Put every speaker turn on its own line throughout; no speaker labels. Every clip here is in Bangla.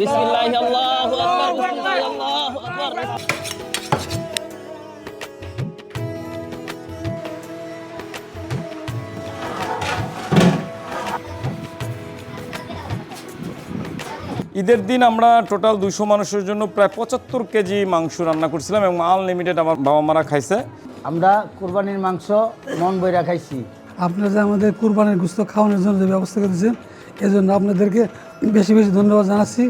বিসমিল্লাহ আল্লাহু আকবার। বিসমিল্লাহ আল্লাহু আকবার।
ঈদের দিন আমরা টোটাল দুশো মানুষের জন্য প্রায় পঁচাত্তর কেজি মাংস রান্না করছিলাম এবং আনলিমিটেড আমার বাবা মারা খাইছে।
আমরা কোরবানির মাংস মন বইরা খাইছি।
আপনারা যে আমাদের কোরবানির গুস্ত খাওয়ানোর জন্য যে ব্যবস্থা করেছেন এজন্য আপনাদেরকে বেশি বেশি ধন্যবাদ জানাচ্ছি।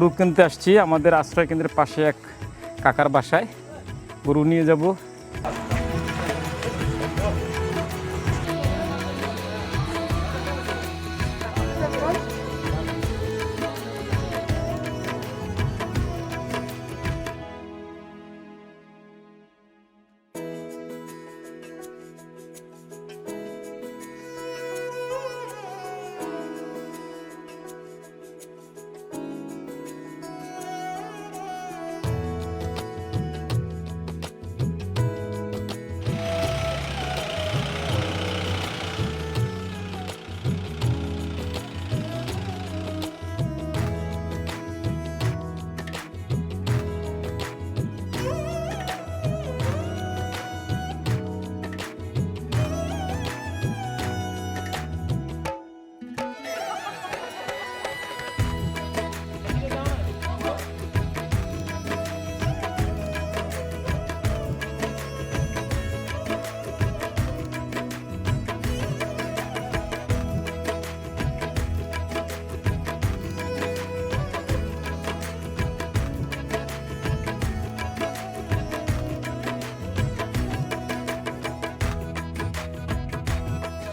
গরু কিনতে আসছি। আমাদের আশ্রয় কেন্দ্রের পাশে এক কাকার বাসায়। গরু নিয়ে যাব।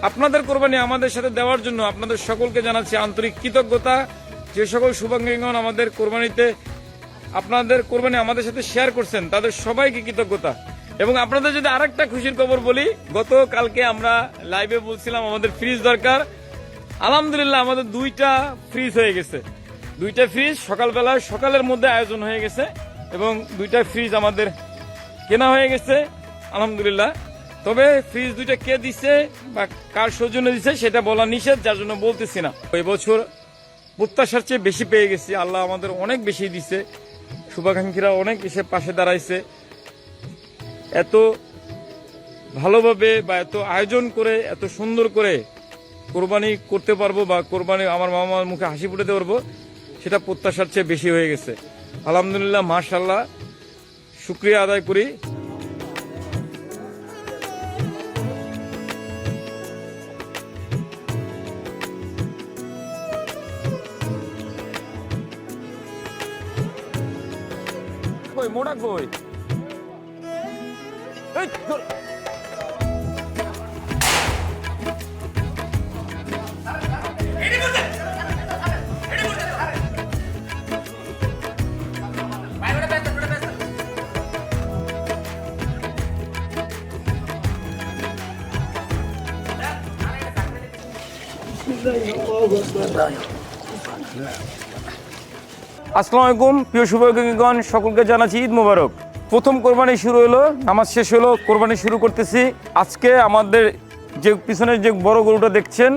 আপনাদের কোরবানি আমাদের সাথে দেওয়ার জন্য আপনাদের সকলকে জানাচ্ছি আন্তরিক কৃতজ্ঞতা। যে সকল শুভাঙ্গীগণ আমাদের কোরবানিতে, আপনাদের কোরবানি আমাদের সাথে শেয়ার করছেন, তাদের সবাইকে কৃতজ্ঞতা। এবং আপনাদের যদি আরেকটা খুশির খবর বলি, গতকালকে আমরা লাইভে বলছিলাম আমাদের ফ্রিজ দরকার। আলহামদুলিল্লাহ আমাদের দুইটা ফ্রিজ হয়ে গেছে। দুইটা ফ্রিজ সকালবেলা সকালের মধ্যে আয়োজন হয়ে গেছে এবং দুইটা ফ্রিজ আমাদের কেনা হয়ে গেছে। আলহামদুলিল্লাহ। তবে ফ্রিজ দুইটা কে দিছে বা কার সৌজন্য দিছে সেটা বলা নিষেধ, যার জন্য বলতেছি না। এই বছর প্রত্যাশার চেয়ে বেশি পেয়ে গেছি। আল্লাহ আমাদের অনেক বেশি দিছে। শুভাকাঙ্ক্ষীরা অনেক এসে পাশে দাঁড়াইছে। এত ভালোভাবে বা এত আয়োজন করে, এত সুন্দর করে কোরবানি করতে পারব বা কোরবানি আমার মামার মুখে হাসি ফুটাতে পারব, সেটা প্রত্যাশার চেয়ে বেশি হয়ে গেছে। আলহামদুলিল্লাহ মাশাল্লাহ শুক্রিয়া আদায় করি। কই মোড়া কই এই, ধর। আসসালামু আলাইকুম, প্রিয় শুভাকাঙ্ক্ষীগণ, সকলকে জানাচ্ছি ঈদ মোবারক। প্রথম কোরবানি শুরু হলো, নামাজ শেষ হলো, কোরবানি শুরু করতেছি। আজকে আমাদের যে পিছনের যে বড় গরুটা দেখছেন,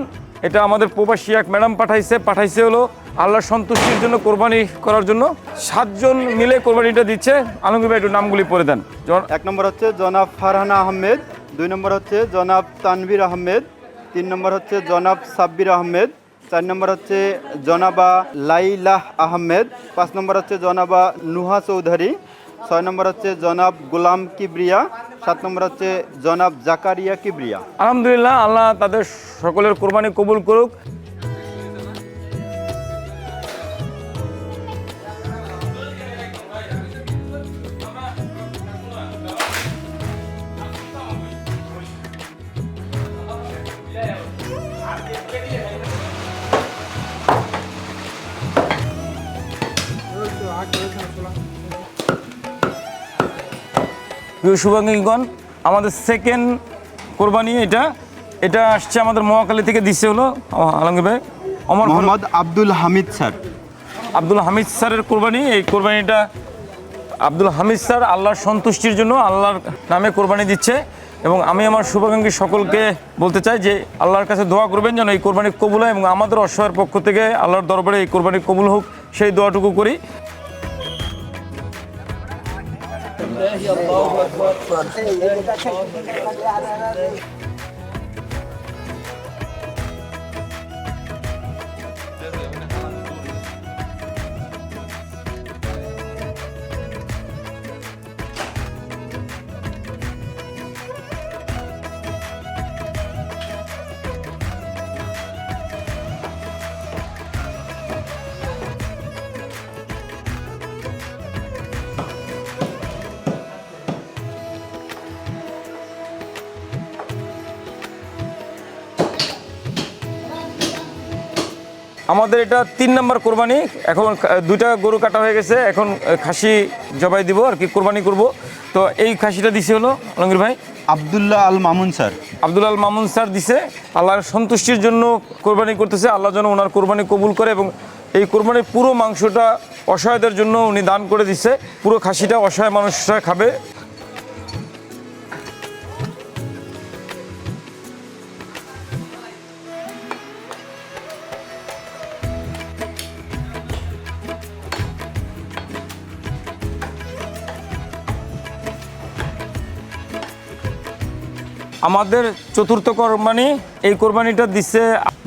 এটা আমাদের প্রবাসী এক ম্যাডাম পাঠাইছে পাঠাইছে হলো আল্লাহর সন্তুষ্টির জন্য কোরবানি করার জন্য। সাতজন মিলে কোরবানিটা দিচ্ছে। আলমগীর ভাই, একটু নামগুলি পড়ে দেন।
এক নম্বর হচ্ছে জনাব ফারহানা আহমেদ, দুই নম্বর হচ্ছে জনাব তানভীর আহমেদ, তিন নম্বর হচ্ছে জনাব সাব্বির আহমেদ চার নম্বর হচ্ছে জনাবা লাইলাহ আহমেদ, পাঁচ নম্বর হচ্ছে জনাবা নুহা চৌধুরী, ছয় নম্বর হচ্ছে জনাব গোলাম কিবরিয়া, সাত নম্বর হচ্ছে জনাব জাকারিয়া কিবরিয়া।
আলহামদুলিল্লাহ, আল্লাহ তাদের সকলের কোরবানি কবুল করুক। প্রিয় শুভাঙ্গীগণ আমাদের সেকেন্ড কোরবানি এটা। এটা আসছে আমাদের মহাকালী থেকে দিচ্ছে হলো আলমগীর ভাই। অমর
মোহাম্মদ আব্দুল হামিদ স্যার।
আব্দুল হামিদ স্যারের কোরবানি এই কোরবানিটা আব্দুল হামিদ স্যার আল্লাহর সন্তুষ্টির জন্য আল্লাহর নামে কোরবানি দিচ্ছে। এবং আমি আমার শুভাকাঙ্ক্ষী সকলকে বলতে চাই যে আল্লাহর কাছে দোয়া করবেন যেন এই কোরবানি কবুল হয় এবং আমাদের অসহায়ের পক্ষ থেকে আল্লাহর দরবারে এই কোরবানি কবুল হোক সেই দোয়াটুকু করি। lillahi Allahu akbar. আমাদের এটা তিন নম্বর কোরবানি। এখন দুইটা গরু কাটা হয়ে গেছে এখন খাসি জবাই দিব আর কি কোরবানি করব। তো এই খাসিটা দিছে হলো আলমগীর ভাই।
আবদুল্লাহ আল মামুন স্যার।
আব্দুল আল মামুন স্যার দিছে। আল্লাহর সন্তুষ্টির জন্য কোরবানি করতেছে আল্লাহ যেন ওনার কোরবানি কবুল করে এবং এই কোরবানির পুরো মাংসটা অসহায়দের জন্য উনি দান করে দিচ্ছে পুরো খাসিটা অসহায় মানুষরা খাবে। আমাদের চতুর্থ কোরবানি এই কোরবানিটা দিচ্ছে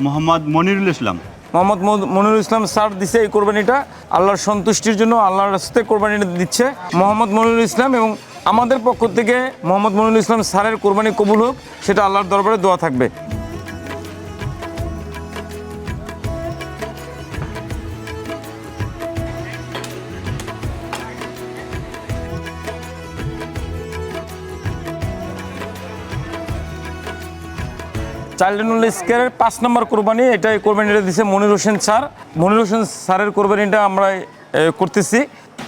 মোহাম্মদ মনিরুল ইসলাম।
মোহাম্মদ মনিরুল ইসলাম স্যার দিছে এই কোরবানিটা আল্লাহর সন্তুষ্টির জন্য আল্লাহর রাস্তায় কোরবানিটা দিচ্ছে। মোহাম্মদ মনিরুল ইসলাম এবং আমাদের পক্ষ থেকে মোহাম্মদ মনিরুল ইসলাম স্যারের কোরবানি কবুল হোক সেটা আল্লাহর দরবারে দোয়া থাকবে। চাইল্ডনুল স্কেয়ারের পাঁচ নম্বর কোরবানি এটা কোরবানিটা দিছে মনির হোসেন স্যার। মনির হোসেন স্যারের কোরবানিটা আমরা করতেছি।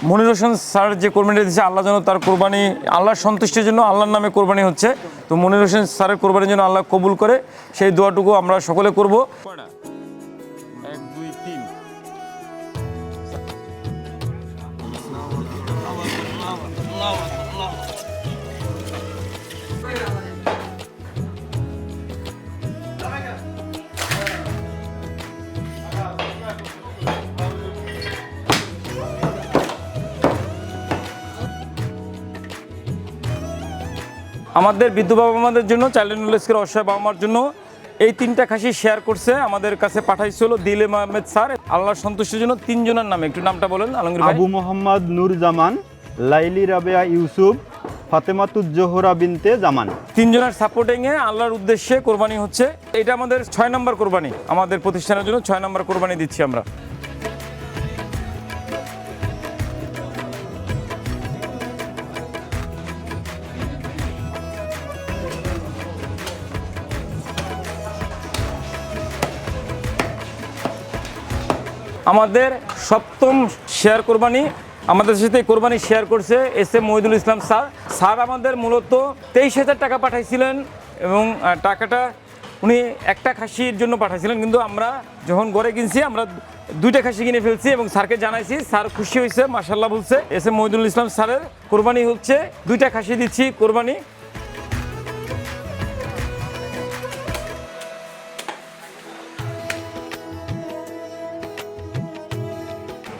মনির হোসেন স্যার যে কোরবানিটা দিচ্ছে আল্লাহ যেন তার কোরবানি, আল্লাহর সন্তুষ্টির জন্য আল্লাহর নামে কোরবানি হচ্ছে। তো মনির হোসেন স্যারের কোরবানির জন্য আল্লাহ কবুল করে, সেই দোয়াটুকু আমরা সকলে করব। আমাদের বৃদ্ধ বাবা মাদের জন্য চাইল্ড নলেজকের অসহায় বাবা মার জন্য এই তিনটা খাসি শেয়ার করছে আমাদের কাছে পাঠাইছিল দিলে আহমেদ স্যার। আল্লাহর সন্তুষ্টির জন্য তিনজনের নামে একটু নামটা বলেন আলমগীর
আবু মোহাম্মদ নূর জামান লাইলি রাবেয়া ইউসুফ ফাতেমাতুজ জোহরা বিনতে জামান।
তিনজনের সাপোর্টিং এ আল্লাহর উদ্দেশ্যে কোরবানি হচ্ছে। এটা আমাদের ছয় নম্বর কোরবানি। আমাদের প্রতিষ্ঠানের জন্য ছয় নম্বর কোরবানি দিচ্ছি আমরা। আমাদের সপ্তম শেয়ার কোরবানি, আমাদের সাথে কোরবানি শেয়ার করছে S M Mohidul Islam sir. Sir আমাদের মূলত তেইশ হাজার টাকা পাঠাইছিলেন এবং টাকাটা উনি একটা খাসির জন্য পাঠাইছিলেন। কিন্তু আমরা যখন গড়ে কিনছি, আমরা দুইটা খাসি কিনে ফেলছি এবং স্যারকে জানাইছি, স্যার খুশি হয়েছে মাসাল্লাহ বলছে। এস এম মহিদুল ইসলাম স্যারের কোরবানি হচ্ছে, দুইটা খাসি দিচ্ছি কোরবানি।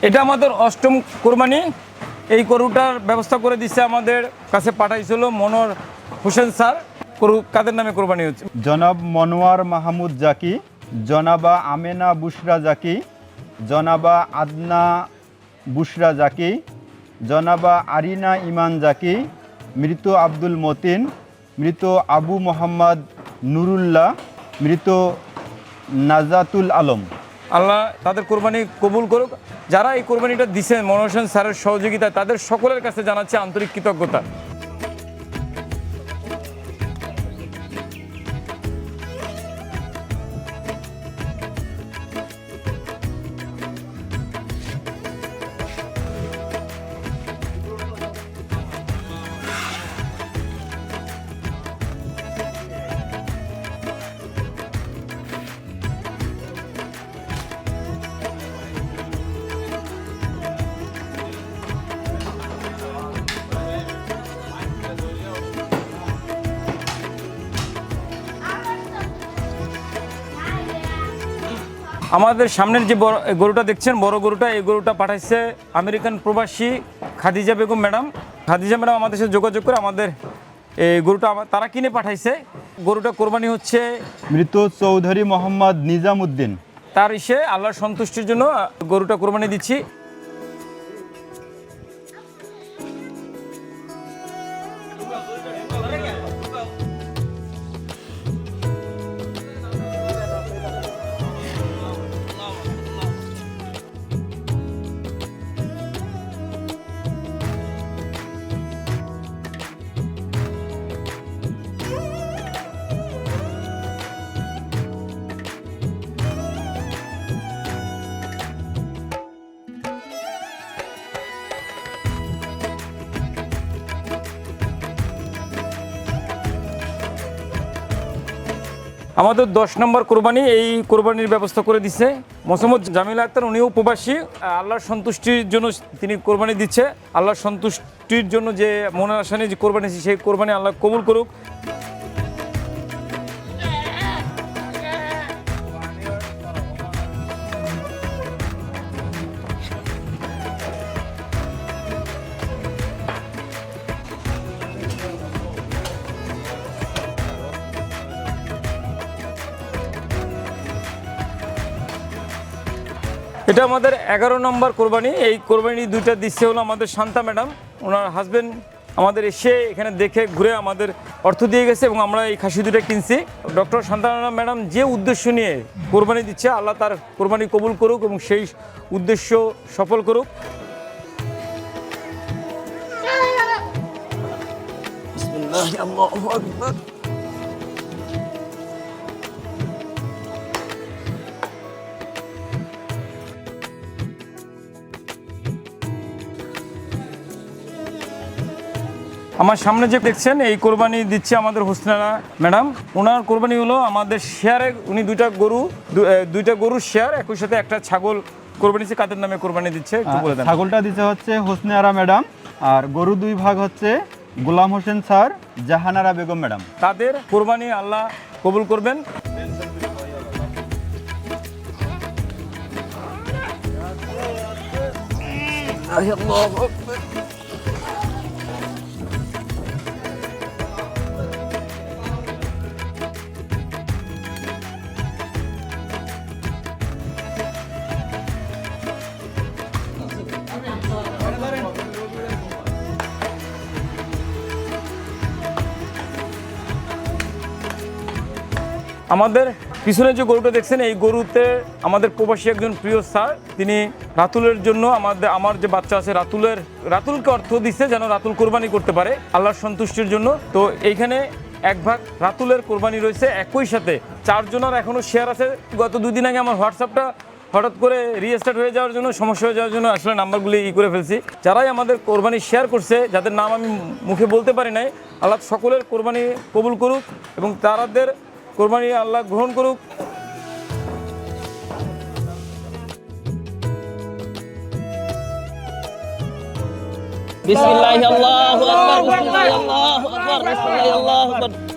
এটা আমাদের অষ্টম কোরবানি। এই গরুটার ব্যবস্থা করে দিচ্ছে আমাদের কাছে পাঠাইছিল মনোর হোসেন স্যার। গরু কাদের নামে কোরবানি হচ্ছে?
জনাব মনোয়ার মাহমুদ জাকি, জনাবা আমেনা বুশরা জাকি, জনাবা আদনা বুশরা জাকি, জনাবা আরিনা ইমান জাকি, মৃত আব্দুল মতিন, মৃত আবু মোহাম্মদ নুরুল্লাহ, মৃত নাজাতুল আলম।
আল্লাহ তাদের কোরবানি কবুল করুক। যারা এই কোরবানিটা দিচ্ছেন মনোহসেন স্যারের সহযোগিতায়, তাদের সকলের কাছে জানাচ্ছে আন্তরিক কৃতজ্ঞতা। আমাদের সামনের যে বড় গরুটা দেখছেন বড় গরুটা এই গরুটা পাঠাইছে আমেরিকান প্রবাসী খাদিজা বেগম ম্যাডাম। খাদিজা ম্যাডাম আমাদের সাথে যোগাযোগ করে আমাদের এই গরুটা তারা কিনে পাঠাইছে। গরুটা কোরবানি হচ্ছে
মৃত চৌধুরী মোহাম্মদ নিজামুদ্দিন।
তার ইসে আল্লাহর সন্তুষ্টির জন্য গরুটা কোরবানি দিচ্ছি। আমাদের দশ নম্বর কোরবানি, এই কোরবানির ব্যবস্থা করে দিচ্ছে মোসাম্মদ জামিল আক্তার, উনিও উপবাসী। আল্লাহর সন্তুষ্টির জন্য তিনি কোরবানি দিচ্ছে। আল্লাহর সন্তুষ্টির জন্য যে মনে আসানি যে কোরবানি সেই কোরবানি আল্লাহ কবুল করুক। এটা আমাদের এগারো নম্বর কোরবানি। এই কোরবানি দুইটা দিচ্ছে হলো আমাদের শান্তা ম্যাডাম। ওনার হাজবেন্ড আমাদের এসে এখানে দেখে ঘুরে আমাদের অর্থ দিয়ে গেছে এবং আমরা এই খাসি দুটো কিনছি। ডক্টর শান্তা ম্যাডাম যে উদ্দেশ্য নিয়ে কোরবানি দিচ্ছে, আল্লাহ তার কোরবানি কবুল করুক এবং সেই উদ্দেশ্য সফল করুক।
আল্লাহু
আমার সামনে যে দেখছেন এই কোরবানি দিচ্ছে আমাদের হোসনারা ম্যাডাম। ওনার কোরবানি হলো আমাদের শেয়ারে উনি দুইটা গরু দু- দুইটা গরুর শেয়ার একই সাথে একটা ছাগল কোরবানি দিচ্ছে কাদের নামে কোরবানি দিচ্ছে একটু বলে দেন।
ছাগলটা দিতে হচ্ছে হোসনে আরা ম্যাডাম আর গরু দুই ভাগ হচ্ছে গোলাম হোসেন স্যার জাহানারা বেগম ম্যাডাম।
তাদের কোরবানি আল্লাহ কবুল করবেন।
আল্লাহু
আমাদের পিছনে যে গরুটা দেখছেন, এই গরুতে আমাদের প্রবাসী একজন প্রিয় স্যার। তিনি রাতুলের জন্য আমাদের, আমার যে বাচ্চা আছে রাতুলের, রাতুলকে অর্থ দিচ্ছে যেন রাতুল কোরবানি করতে পারে আল্লাহর সন্তুষ্টির জন্য। তো এইখানে এক ভাগ রাতুলের কোরবানি রয়েছে একই সাথে। চারজনের এখনও শেয়ার আছে। গত দুদিন আগে আমার হোয়াটসঅ্যাপটা হঠাৎ করে রিস্টার্ট হয়ে যাওয়ার জন্য, সমস্যা হয়ে যাওয়ার জন্য আসলে নাম্বারগুলি ই করে ফেলছি। যারাই আমাদের কোরবানি শেয়ার করছে, যাদের নাম আমি মুখে বলতে পারি নাই, আল্লাহ সকলের কোরবানি কবুল করুক এবং তারাদের কোরবানি আল্লাহ গ্রহণ করুক।
বিসমিল্লাহ আল্লাহু আকবার বিসমিল্লাহ আল্লাহু আকবার বিসমিল্লাহ আল্লাহু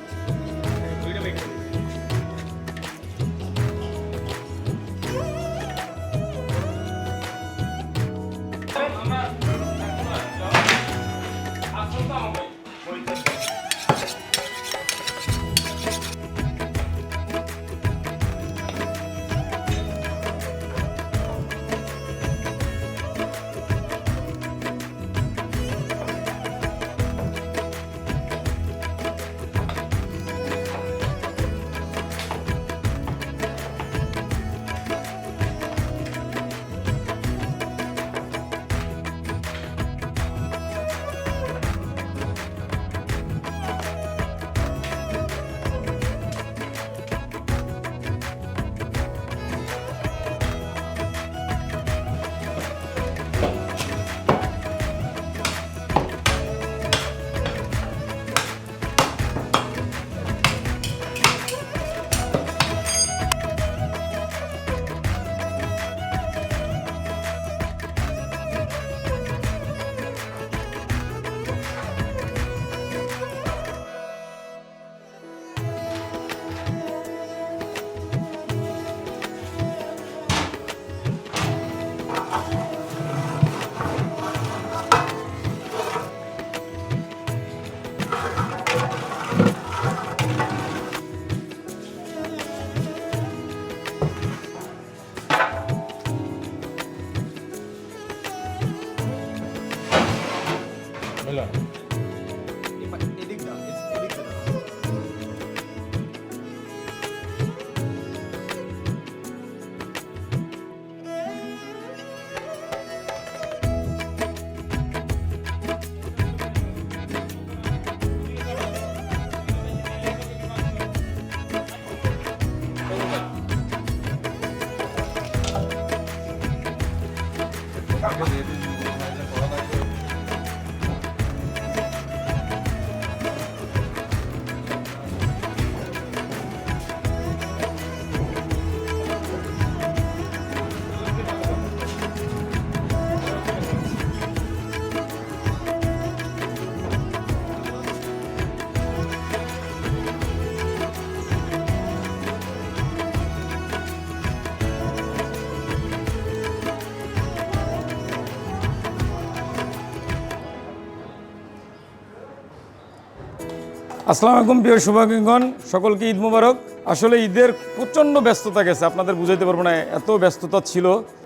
আসসালামু আলাইকুম, প্রিয় শুভাগণ সকলকে ঈদ মুবারক। আসলে ঈদের প্রচণ্ড ব্যস্ততা গেছে, আপনাদের বুঝাইতে পারব না, এত ব্যস্ততা ছিল।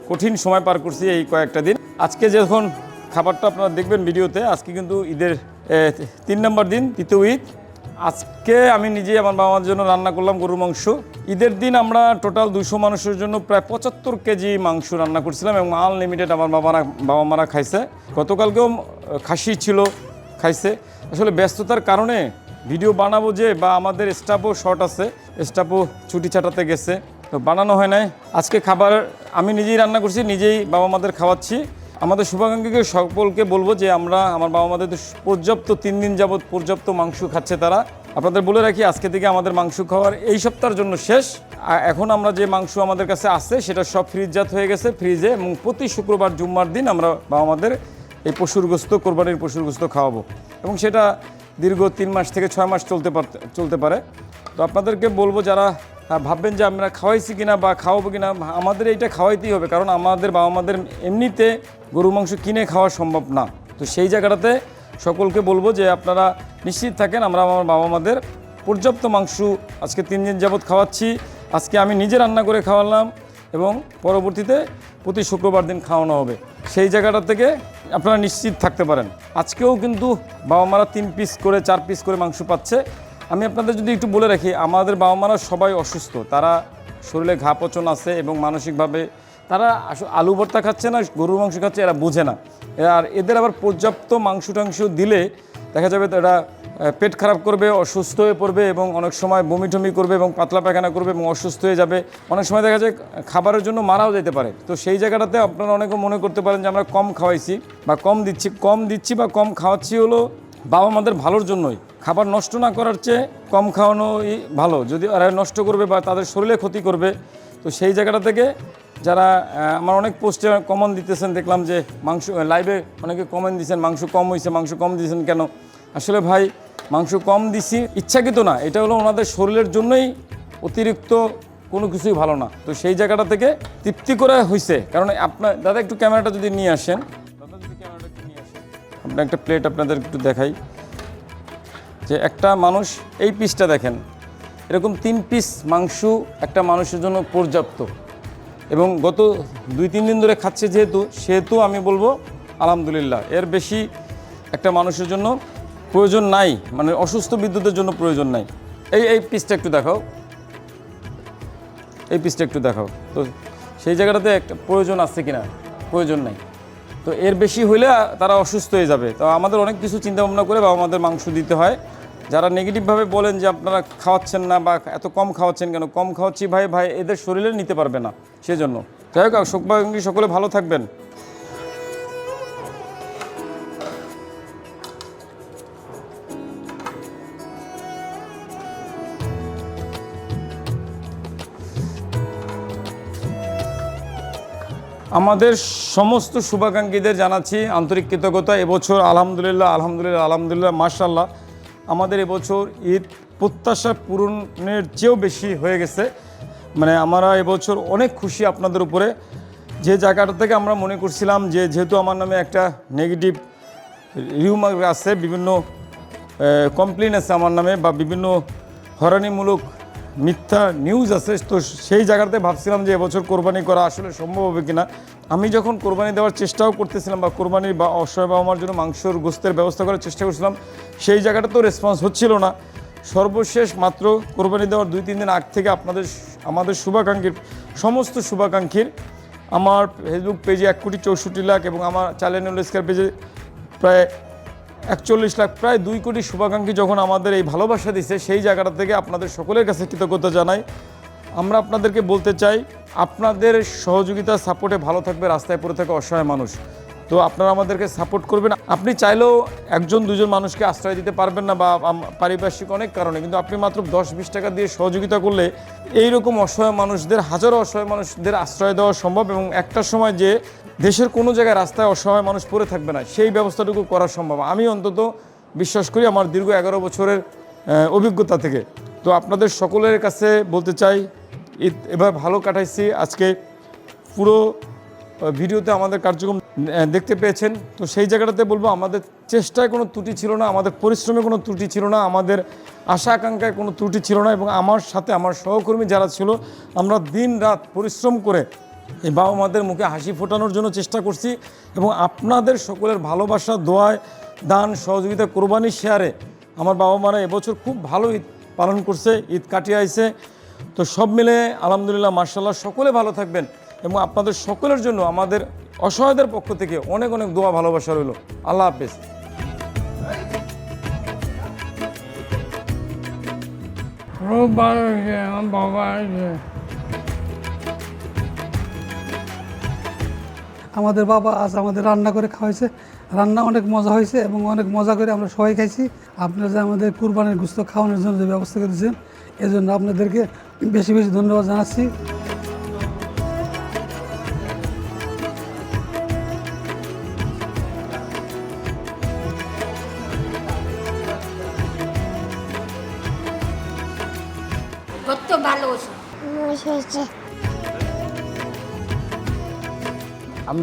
কঠিন সময় পার করছি এই কয়েকটা দিন। আজকে যখন খাবারটা আপনারা দেখবেন ভিডিওতে, আজকে কিন্তু ঈদের তিন নম্বর দিন, তৃতীয় ঈদ। আজকে আমি নিজে আমার বাবা মার জন্য রান্না করলাম গরুর মাংস। ঈদের দিন আমরা টোটাল দুশো মানুষের জন্য প্রায় পঁচাত্তর কেজি মাংস রান্না করছিলাম এবং আনলিমিটেড আমার বাবারা বাবা মারা খাইছে। গতকালকেও খাসি ছিল, খাইছে। আসলে ব্যস্ততার কারণে ভিডিও বানাবো যে বা আমাদের স্টাফও শর্ট আছে, স্টাফও ছুটি ছাটাতে গেছে। তো বানানো হয় নাই। আজকে খাবার আমি নিজেই রান্না করছি, নিজেই বাবা মাদের খাওয়াচ্ছি। আমাদের শুভাকাঙ্ক্ষীকে সকলকে বলব যে আমরা, আমার বাবা মাদের পর্যাপ্ত তিন দিন যাবৎ পর্যাপ্ত মাংস খাচ্ছে তারা। আপনাদের বলে রাখি, আজকে থেকে আমাদের মাংস খাওয়ার এই সপ্তাহের জন্য শেষ। এখন আমরা যে মাংস আমাদের কাছে আছে, সেটা সব ফ্রিজজাত হয়ে গেছে ফ্রিজে, এবং প্রতি শুক্রবার জুম্মার দিন আমরা বাবা মাদের এই পশুর গোস্ত, কোরবানির পশুর গোস্ত খাওয়াবো। এবং সেটা দীর্ঘ তিন মাস থেকে ছয় মাস চলতে চলতে পারে। তো আপনাদেরকে বলব যারা আহ, ভাববেন যে আমরা খাওয়াইছি কিনা বা খাওয়াবো কিনা আমাদের এইটা খাওয়াইতেই হবে। কারণ আমাদের বাবা মাদের এমনিতে গরু মাংস কিনে খাওয়া সম্ভব না। তো সেই জায়গাটাতে সকলকে বলব যে আপনারা নিশ্চিত থাকেন আমরা আমার বাবা মাদের পর্যাপ্ত মাংস আজকে তিন দিন যাবৎ খাওয়াচ্ছি। আজকে আমি নিজে রান্না করে খাওয়ালাম এবং পরবর্তীতে প্রতি শুক্রবার দিন খাওয়ানো হবে। সেই জায়গাটা থেকে আপনারা নিশ্চিত থাকতে পারেন। আজকেও কিন্তু বাবা মারা তিন পিস করে, চার পিস করে মাংস পাচ্ছে। আমি আপনাদের যদি একটু বলে রাখি, আমাদের বাবা মারা সবাই অসুস্থ। তারা শরীরে ঘা পচন আছে এবং মানসিকভাবে তারা আলু ভর্তা খাচ্ছে না, গরুর মাংস খাচ্ছে, এরা বোঝে না। আর এদের আবার পর্যাপ্ত মাংস টাংস দিলে দেখা যাবে তো এরা পেট খারাপ করবে, অসুস্থ হয়ে পড়বে এবং অনেক সময় বমি টমি করবে এবং পাতলা পায়খানা করবে এবং অসুস্থ হয়ে যাবে। অনেক সময় দেখা যায় খাবারের জন্য মারাও যেতে পারে। তো সেই জায়গাটাতে আপনারা অনেকে মনে করতে পারেন যে আমরা কম খাওয়াইছি বা কম দিচ্ছি। কম দিচ্ছি বা কম খাওয়াচ্ছি হলো বাবা মাদের ভালোর জন্যই। খাবার নষ্ট না করার চেয়ে কম খাওয়ানোই ভালো। যদি এরা নষ্ট করবে বা তাদের শরীরে ক্ষতি করবে, তো সেই জায়গাটা থেকে যারা আমার অনেক পোস্টে কমন দিতেছেন, দেখলাম যে মাংস লাইভে অনেকে কমেন্ট দিচ্ছেন মাংস কম হয়েছে মাংস কম দিয়েছেন কেন? আসলে ভাই মাংস কম দিছি। ইচ্ছাকৃত না, এটা হলো ওনাদের শরীরের জন্যই অতিরিক্ত কোনো কিছুই ভালো না। তো সেই জায়গাটা থেকে তৃপ্তি করে হয়েছে কারণ আপনার, দাদা একটু ক্যামেরাটা যদি নিয়ে আসেন। দাদা নিয়ে আসেন। আপনার একটা প্লেট আপনাদের একটু দেখাই। যে একটা মানুষ এই পিসটা দেখেন। এরকম তিন পিস মাংস একটা মানুষের জন্য পর্যাপ্ত। এবং গত দুই, তিন দিন ধরে খাচ্ছে যেহেতু, সেহেতু আমি বলব আলহামদুলিল্লাহ। এর বেশি একটা মানুষের জন্য প্রয়োজন নাই মানে অসুস্থ বিদ্যুতের জন্য প্রয়োজন নাই। এই এই পিসটা একটু দেখাও। এই পিসটা একটু দেখাও। তো সেই জায়গাটাতে একটা প্রয়োজন আছে কিনা? প্রয়োজন নাই। তো এর বেশি হইলে তারা অসুস্থ হয়ে যাবে। তো আমাদের অনেক কিছু চিন্তা ভাবনা করে বা আমাদের মাংস দিতে হয়। যারা নেগেটিভভাবে বলেন যে আপনারা খাওয়াচ্ছেন না বা এত কম খাওয়াচ্ছেন কেন? কম খাওয়াচ্ছি ভাই ভাই, এদের শরীরে নিতে পারবে না। সেজন্য। যাই হোক শোকবাঙ্গি সকলে ভালো থাকবেন। আমাদের সমস্ত শুভাকাঙ্ক্ষীদের জানাচ্ছি আন্তরিক কৃতজ্ঞতা। এবছর আলহামদুলিল্লাহ আলহামদুলিল্লাহ আলহামদুলিল্লাহ মার্শাল্লাহ আমাদের এবছর ঈদ প্রত্যাশা পূরণের চেয়েও বেশি হয়ে গেছে। মানে আমরা এবছর অনেক খুশি আপনাদের উপরে। যে জায়গাটা থেকে আমরা মনে করছিলাম যে যেহেতু আমার নামে একটা নেগেটিভ রিউমার্ক আছে, বিভিন্ন কমপ্লেন আছে আমার নামে বা বিভিন্ন হরানিমূলক মিথ্যা নিউজ আছে, তো সেই জায়গাতে ভাবছিলাম যে এবছর কোরবানি করা আসলে সম্ভব হবে কিনা। আমি যখন কোরবানি দেওয়ার চেষ্টাও করতেছিলাম বা কোরবানির বা অসহায় বাবা মার জন্য মাংসর গোস্তের ব্যবস্থা করার চেষ্টা করছিলাম, সেই জায়গাটা তো রেসপন্স হচ্ছিল না। সর্বশেষ মাত্র কোরবানি দেওয়ার দুই, তিন দিন আগ থেকে আপনাদের আমাদের শুভাকাঙ্ক্ষীর, সমস্ত শুভাকাঙ্ক্ষীর, আমার ফেসবুক পেজে এক কোটি চৌষট্টি লাখ এবং আমার চ্যানেল স্কার পেজে প্রায় একচল্লিশ লাখ, প্রায় দুই কোটি শুভাকাঙ্ক্ষী যখন আমাদের এই ভালোবাসা দিছে, সেই জায়গাটা থেকে আপনাদের সকলের কাছে কৃতজ্ঞতা জানাই। আমরা আপনাদেরকে বলতে চাই, আপনাদের সহযোগিতা, সাপোর্টে ভালো থাকবে, রাস্তায় পড়ে থাকা অসহায় মানুষ। তো আপনারা আমাদেরকে সাপোর্ট করবেন। আপনি চাইলেও একজন, দুজন মানুষকে আশ্রয় দিতে পারবেন না বা পারিপার্শ্বিক অনেক কারণে, কিন্তু আপনি মাত্র দশ বিশ টাকা দিয়ে সহযোগিতা করলে এই রকম অসহায় মানুষদের, হাজারো অসহায় মানুষদের আশ্রয় দেওয়া সম্ভব এবং একটা সময় যে দেশের কোনো জায়গায় রাস্তায় অসহায় মানুষ পড়ে থাকবে না, সেই ব্যবস্থাটুকু করা সম্ভব। আমি অন্তত বিশ্বাস করি আমার দীর্ঘ এগারো বছরের অভিজ্ঞতা থেকে। তো আপনাদের সকলের কাছে বলতে চাই এবার ভালো কাটাইছি। আজকে পুরো ভিডিওতে আমাদের কার্যক্রম দেখতে পেয়েছেন। তো সেই জায়গাটাতে বলব, আমাদের চেষ্টায় কোনো ত্রুটি ছিল না, আমাদের পরিশ্রমে কোনো ত্রুটি ছিল না, আমাদের আশা আকাঙ্ক্ষায় কোনো ত্রুটি ছিল না এবং আমার সাথে আমার সহকর্মী যারা ছিল, আমরা দিন রাত পরিশ্রম করে এই বাবা মাদের মুখে হাসি ফোটানোর জন্য চেষ্টা করছি এবং আপনাদের সকলের ভালোবাসা দোয়ায় দান, সহযোগিতা কোরবানি শেয়ারে আমার বাবা মারা এবছর খুব ভালো ঈদ পালন করছে, ঈদ কাটিয়ে আইছে। তো সব মিলে আলহামদুলিল্লাহ মার্শাল্লাহ সকলে ভালো থাকবেন এবং আপনাদের সকলের জন্য, আমাদের অসহায়দের পক্ষ থেকে অনেক অনেক দোয়া ভালোবাসা রইল। আল্লাহ হাফেজ।
খুব ভালো হয়েছে আমার বাবা আছে
আমাদের বাবা আজ আমাদের রান্না করে খাওয়াইছে। রান্না অনেক মজা হয়েছে এবং অনেক মজা করে আমরা সবাই খাইছি। আপনারা যে আমাদের কুরবানির গুস্ত খাওয়ানোর জন্য যে ব্যবস্থা করেছেন এজন্য আপনাদেরকে বেশি বেশি ধন্যবাদ জানাচ্ছি।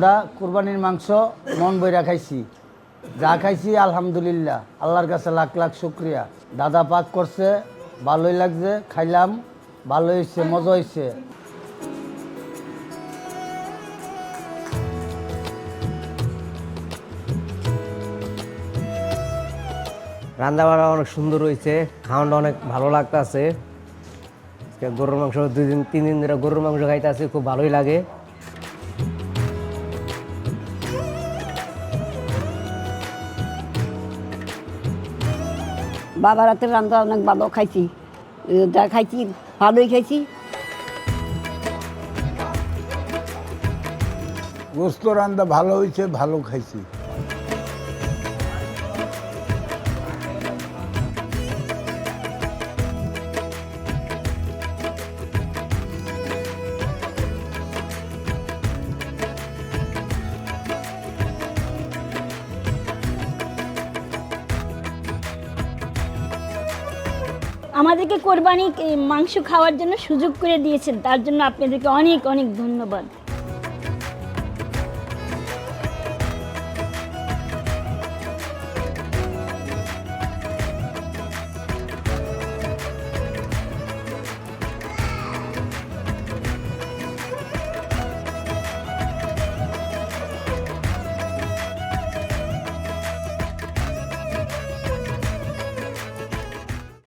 আমরা কুরবানির মাংস মন বইরা খাইছি। যা খাইছি আলহামদুলিল্লাহ, আল্লাহর কাছে লাখ লাখ শুক্রিয়া। দাদা পাক করছে, ভালোই লাগছে, খাইলাম ভালো হয়েছে মজা হয়েছে
রান্না বান্না অনেক সুন্দর হয়েছে খাওয়াটা অনেক ভালো লাগতেছে। গরুর মাংস দুই দিন, তিন দিন ধরে গরুর মাংস খাইতে আছি খুব ভালোই লাগে।
বাবার হাতের রান্না অনেক ভালো খাইছি। যা খাইছি, ভালোই খাইছি।
গোস্ত রান্না ভালো হয়েছে ভালো খাইছি।
আমাদেরকে কোরবানি মাংস খাওয়ার জন্য সুযোগ করে দিয়েছেন। তার জন্য আপনাদেরকে অনেক অনেক ধন্যবাদ।